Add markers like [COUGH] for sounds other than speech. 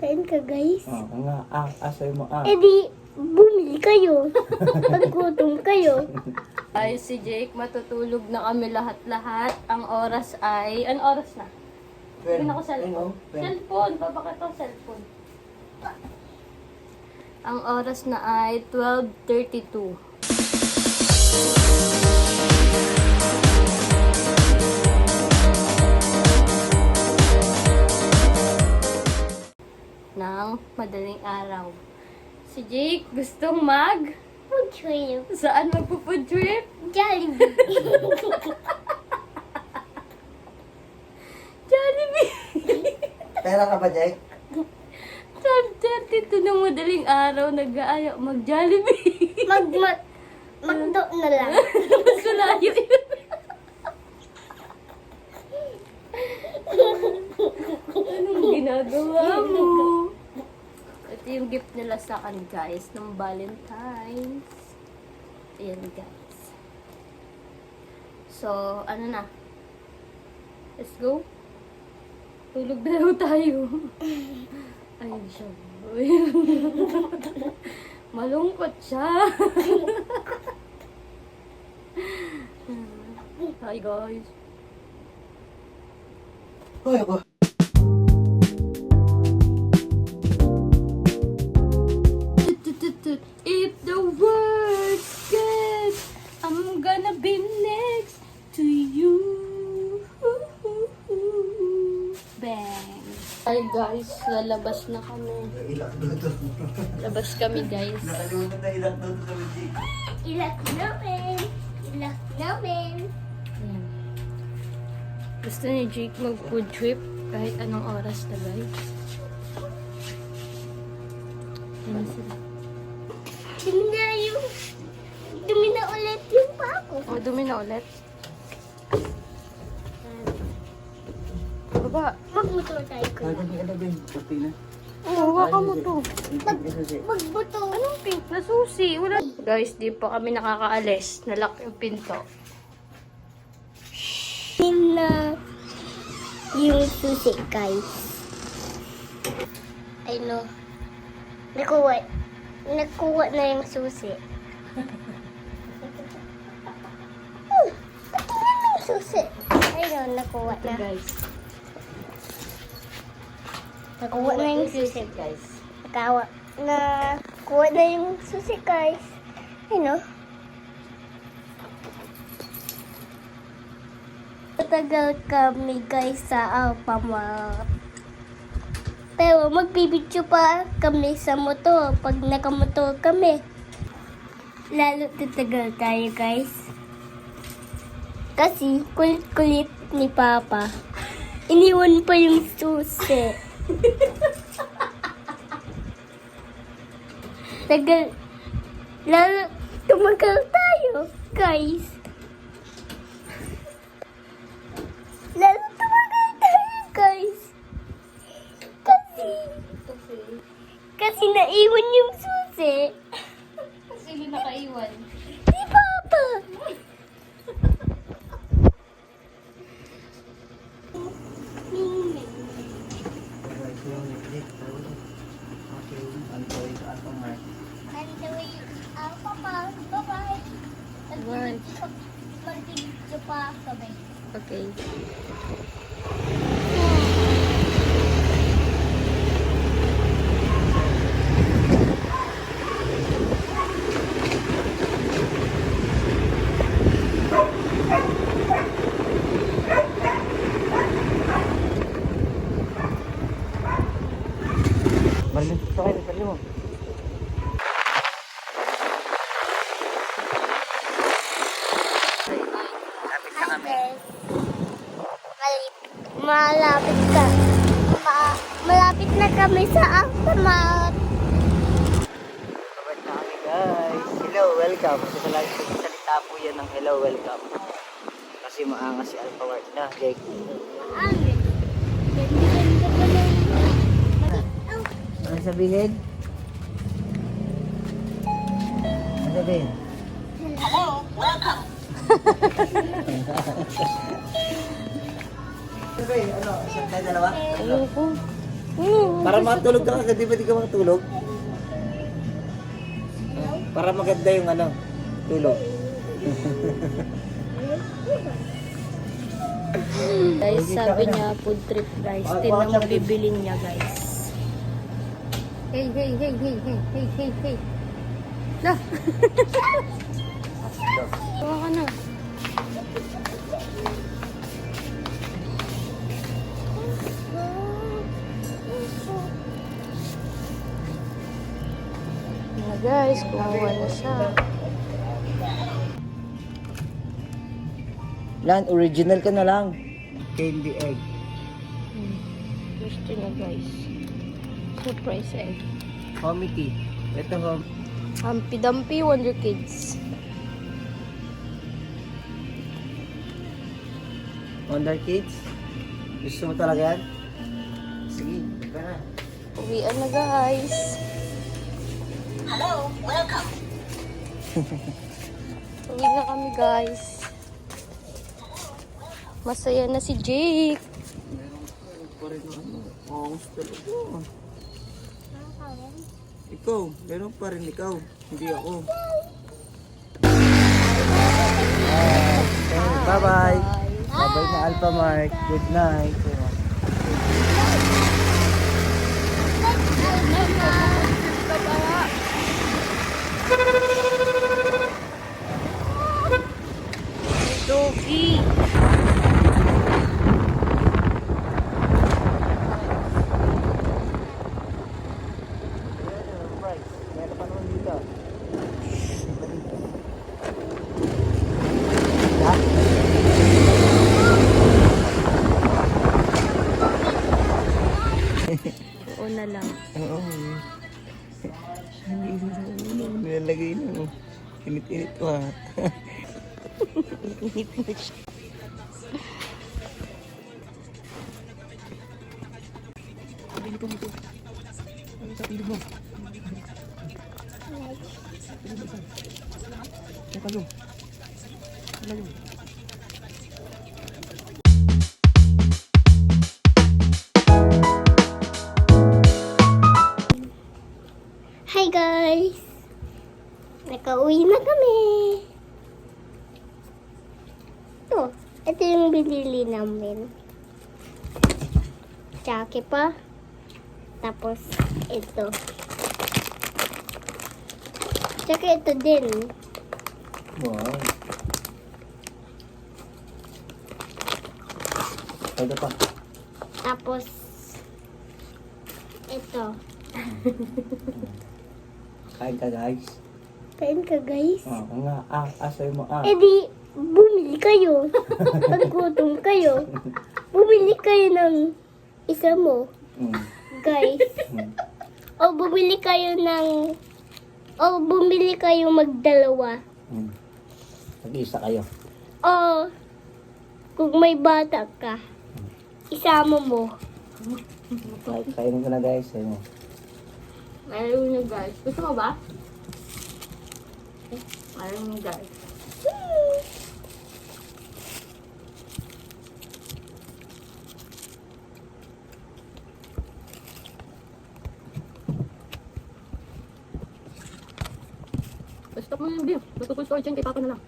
Kain ka, guys. Oh, ang nga, ah, asay mo, ah. Eh di, bumili kayo. [LAUGHS] Paggutom kayo. Ay, si Jake, matutulog na kami lahat-lahat. Ang oras ay... An oras na? Pin ako cellphone. Cellphone, babakit ang cellphone. Ang oras na ay 12.32. ng madaling araw. Si Jake gustong mag... Mag-trip. Saan magpo-food trip? Jollibee. [LAUGHS] Jollibee! Pera ka ba, Jake? 12.32 ng madaling araw, nag-aaya mag-Jollibee. Mag, mag, magdo na lang. Mas malayo yun. Anong ginagawa mo? Ito yung gift nila sa akin, guys, ng Valentine's. Ayan, guys. So, ano na? Let's go. Tulog na daw tayo. [LAUGHS] Ay, siya. [LAUGHS] Malungkot siya. [LAUGHS] Hi, guys. Hoy, ako. Hi guys, lalabas na kami. Labas kami guys. Nakalimutan na ilak doon. Ilak namin. Ilak namin. Ayan. Gusto ni Jake mag food trip kahit anong oras na guys. Ayan sila. Dumi na yung... Dumi na ulit yung pako. O, Oh, dumi na ulit. Baba. Magmotor tayo ko. Oo, hawakan mo to. Magbuto. Anong pink na susi? Wala. Guys, di pa kami nakakaalis. Nalak yung pinto. Yun na yung susi, guys. I know. Nakuha. Nakuha na yung susi. Hmm, patingin na yung susi. I know, nakuha Ito na. guys. Nakuha na yung susi. guys. Nakawa. Na kuha na yung susi, guys. I know. Matagal kami guys sa Alphamart. Pero magbibidyo pa kami sa motor pag nakamotor kami. Lalo tatagal tayo guys. Kasi kulit-kulit ni Papa. Iniwan pa yung susi. Tagal. Lalo tumagal tayo guys. Lalo tumagal tayo guys. Kasi, kasi naiwan yung susi. Sino nakaiwan? Si Papa. Ito yung Jake. Okay, ang toy sa atong mark. And the way, ah, Papa, bye-bye. Bye. Magbibidyo pa kami. Okay. Marilyn, ito kayo, sarili mo. Lapit na kami. Malapit, ka. Ma, malapit na kami sa Alphamart. Kapag na kami guys. Hello, welcome. Kasi sa lagi salita po yan ng hello, welcome. Kasi maangas si Alpha Ward na, Jake. Lang. Ano sabihin? Ano sabihin? Hello, welcome. [LAUGHS] Sabihin, ano? Isang tayo dalawa? Ayoko. Para matulog ka agad, di ba di ka makatulog? Para maganda yung ano, tulog. [LAUGHS] Guys, sabi niya food trip guys. Tinang bibilin niya guys. Hey, hey, hey, hey, hey, hey, hey, hey. Lah. Kuha ka na. [LAUGHS] Na guys, kumuha na siya. Lan, original ka na lang. Candy egg. Hmm. Gusto na guys. Surprise egg. Homie Ito home. Humpy Dumpy Wonder Kids. Wonder Kids. Gusto mo talaga yan? Sige. Uwian na guys. Hello, welcome. [LAUGHS] Uwi na kami guys. Masaya na si Jake. Ano. Ikaw, meron pa rin ikaw. Hindi ako. Bye-bye. Bye-bye na Alpha Mark. Good night. Doggy. Na lang. Init-init ko ha. Inip na siya. Hi guys! Nakauwi na kami. Ito, ito yung binili namin. Tsake pa. Tapos, ito. Tsaka ito din. Wow. Pwede pa. Tapos, ito. Kain ka guys. Kain ka guys. Oo nga. Ah, asay mo ah. Eh di, bumili kayo. [LAUGHS] Pag gutom kayo, bumili kayo ng isa mo, Mm. guys. Mm. O bumili kayo ng, o bumili kayo magdalawa. Mm. Mag-isa kayo. O, kung may bata ka, isama mo. Kain- Kainin ko na guys. Ayun mo. Mayroon na guys. Gusto mo ba? Mayroon na guys. Stop mo yung beef. Gusto ko storage yan kay Papa na lang.